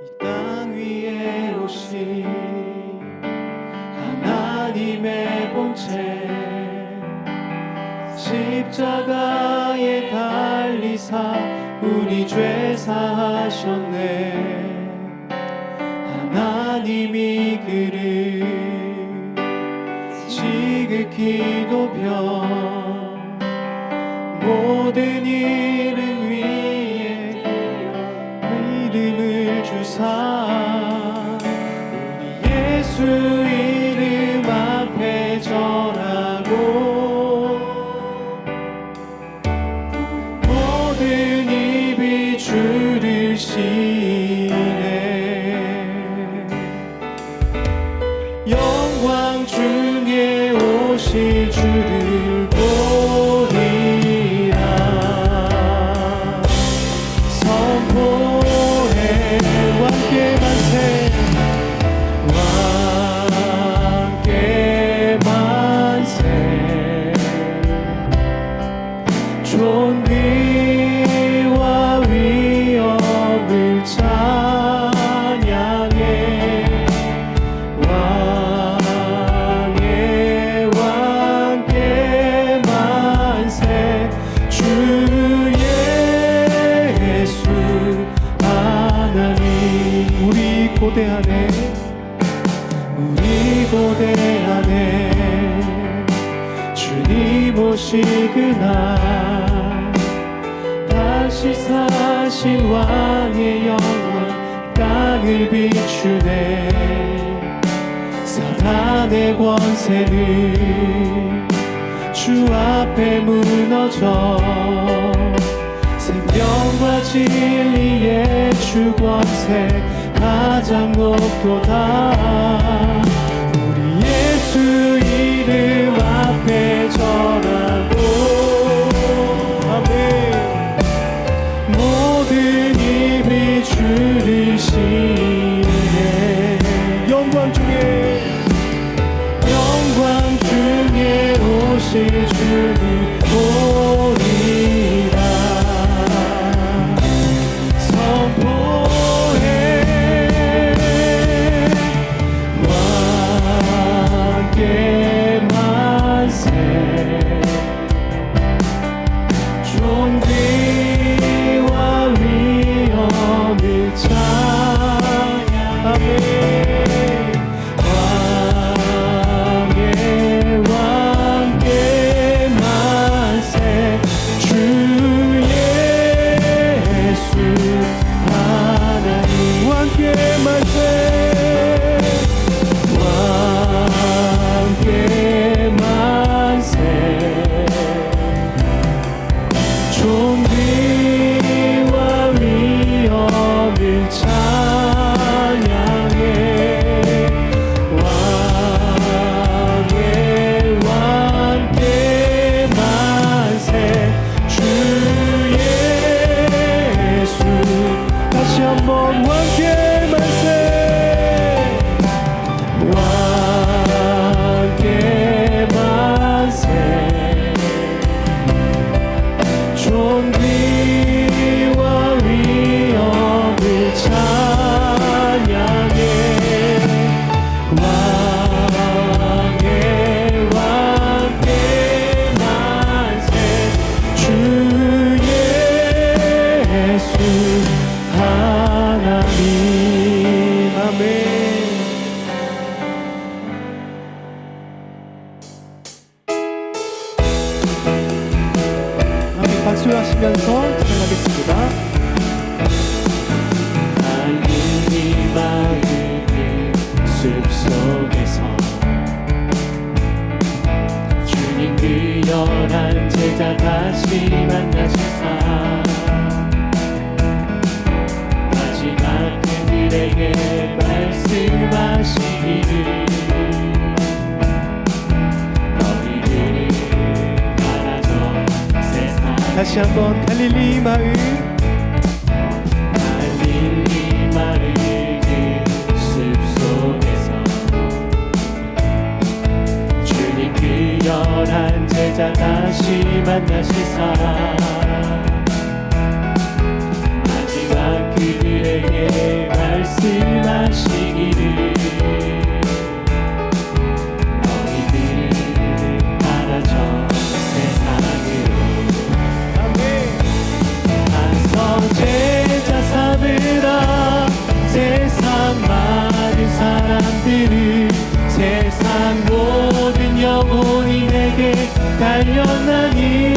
이땅 위에 오신 하나님의 본체 십자가에 달리사 우리 죄 사하셨네. 하나님이 그를 지극히 높여 모든 일은 주를 시. 날 다시 사신 왕의 영광 땅을 비추네. 사단의 권세는 주 앞에 무너져. 생명과 진리의 주 권세 가장 높도다. 우리 예수 이름 앞에 절하. 다시 한번 갈릴리 마을. 갈릴리 마을 그숲 속에서 주님 그 열한 제자 다시 만나시사 하나니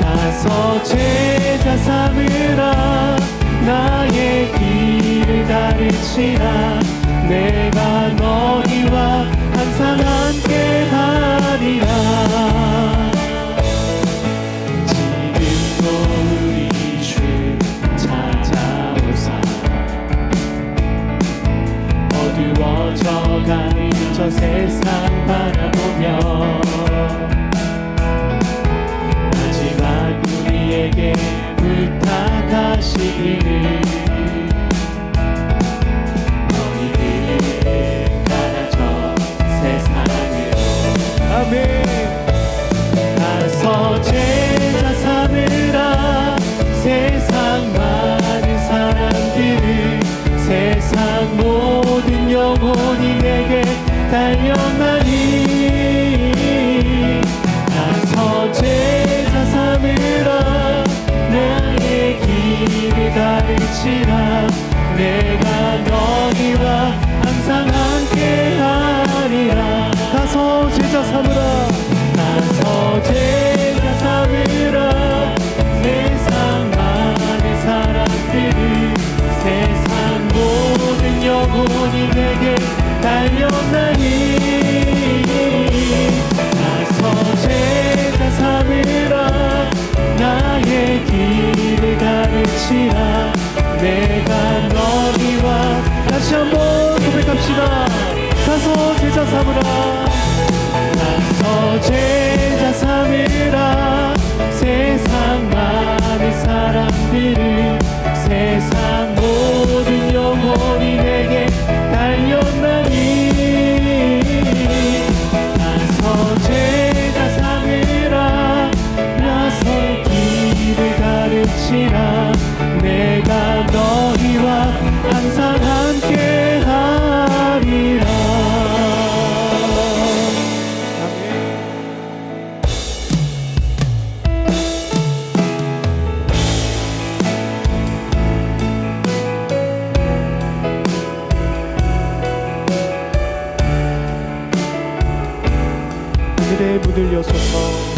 가서 제자 삼으라. 나의 길을 가르치라. 내가 너희와 항상 Italian 끝이라 내가 너희와 항상 함께 하리라 아멘. 그대 부들려소서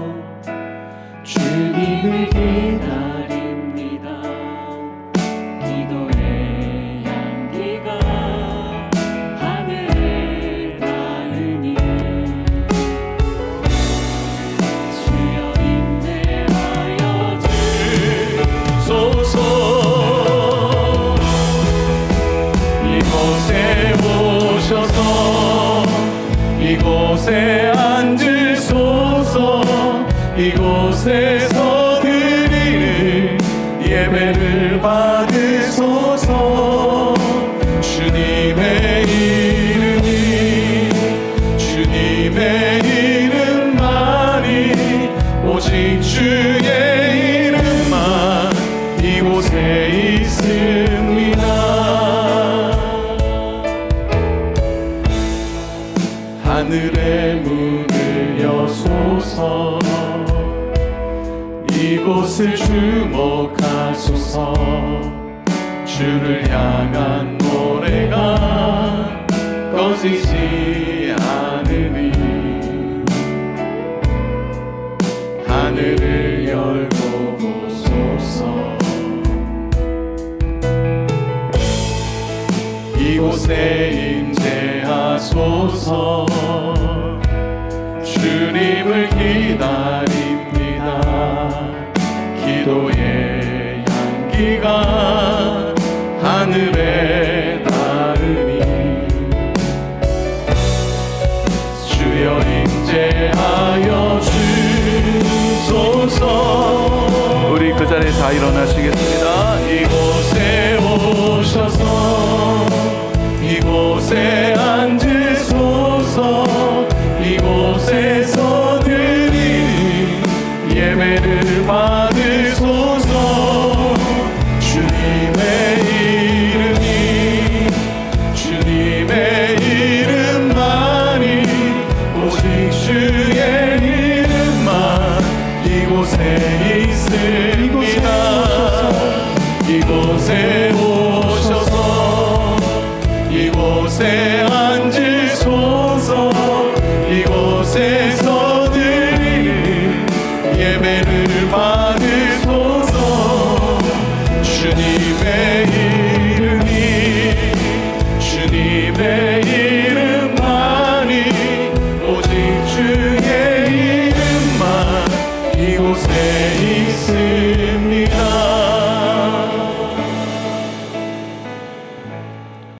하나님을 기다립니다. 기도의 향기가 하늘을 닿으니 주여 인내하여 주소서. 이곳에 오셔서 이곳에 앉으소서. 이곳에 오직 주의 이름만 이곳에 있습니다. 하늘의 문을 여소서 이곳을 주목하소서. 주를 향한 노래가 꺼지지 내 임재하소서. 이